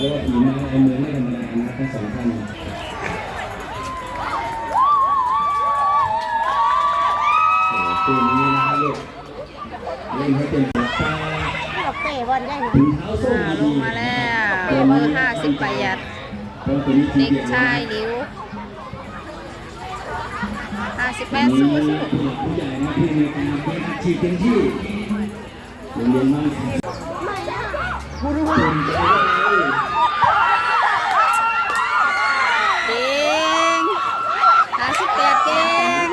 เรียกว่าผีมาในเมือไม่ธรรมดานะทั้งสองท่านตัวนี้นะครับลูกเล่นให้เป็นตาเราเป๋บอลได้หนูถุงเท้าส้มลดีงมาแล้วเบอร์ห้าสิบประหยัดเด็กชายลิ้วห้าสิบแปดสู้สู้ผู้ใหญ่นะที่มีการเป็นอาชีพเต็มที่โรงเรียนมั่น เลยเก่งห้าสิบแปดเก่ง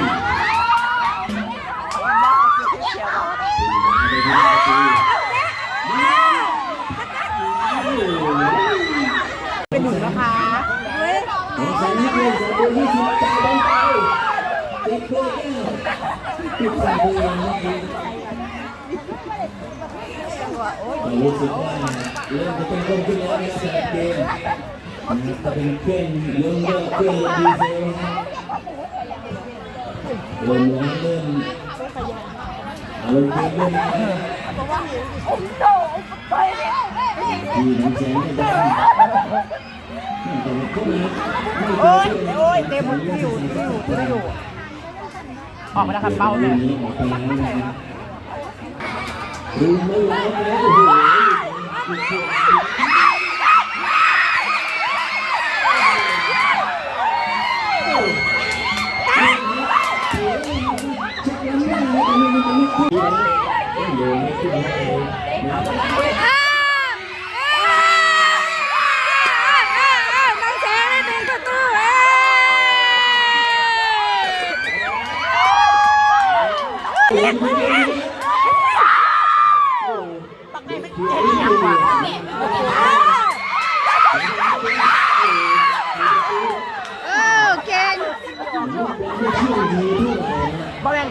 เรู้สึกว่าเริ่มจะเป็นคนขึ้นแล้วนะครับจากเกมนะครับจะเป็นเครื่องยนต์เริ่มเครื่องยนต์ดีเซลนะครับเริ่มร้อนเริ่มอารมณ์เกมเริ่มมาแล้วที่น้ำแสงจะดังแต่ว่าพวกนี้ไม่โอ้ยโอ้ยเต็มหมดที่อยู่ที่ ออกมาแล้วครับเป้าเนี่ยดูไม่ร้อนแล้วโอ้โหอ้าวอ้าวอ้าวอ้าวน้องแสงได้หนึ่งประตูเอ้ เออเก่งบอแมน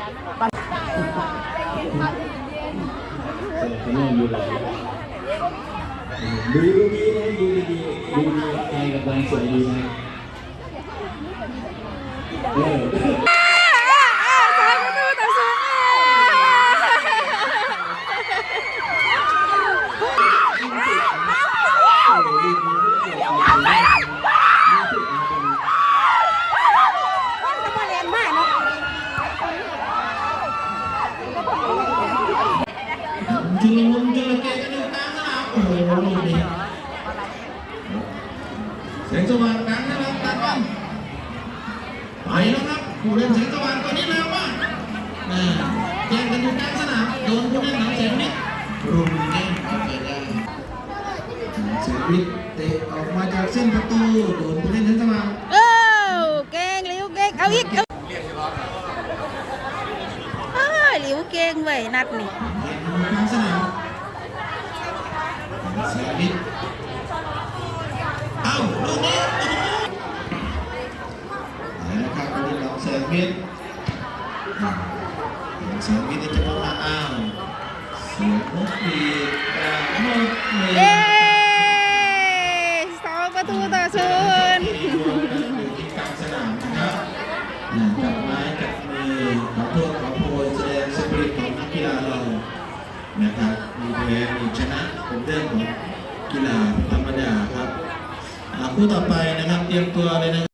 ดูดีนะดูดีดูดีแกกับวันสวยดีนะเออาวสามประตูต่อศูนย์จุล มุนจุลเกตกันอยู่กลางสนามโอ้โหลูกนี้แสงสว่างกลางนะครับตัดบอลไปแล้วครับผู้เล่นแสงสว่างตอนนี้แล้วว่าอ่าแย่งกันอยู่กลางสนามโดนผู้เล่นหนังแสงนิดรุมแย่งเอาใจได้แสงวิทย์เตะออกมาจากเส้นประตูโดนผู้เล่นแสงสว่างเออเก่งหลิวเก่งเอาอีกเอาเอ้ยหลิวเก่งเว้ยนัดนี่แย่งกันอยู่กลางสนาม แสงวิทย์เอ้าลูกนี้โอ้โหน มีแพ้มีชนะเป็นเรื่องของกีฬาธรรมดาครับอาคู่ต่อไปนะครับเตรียมตัวเลยนะครับ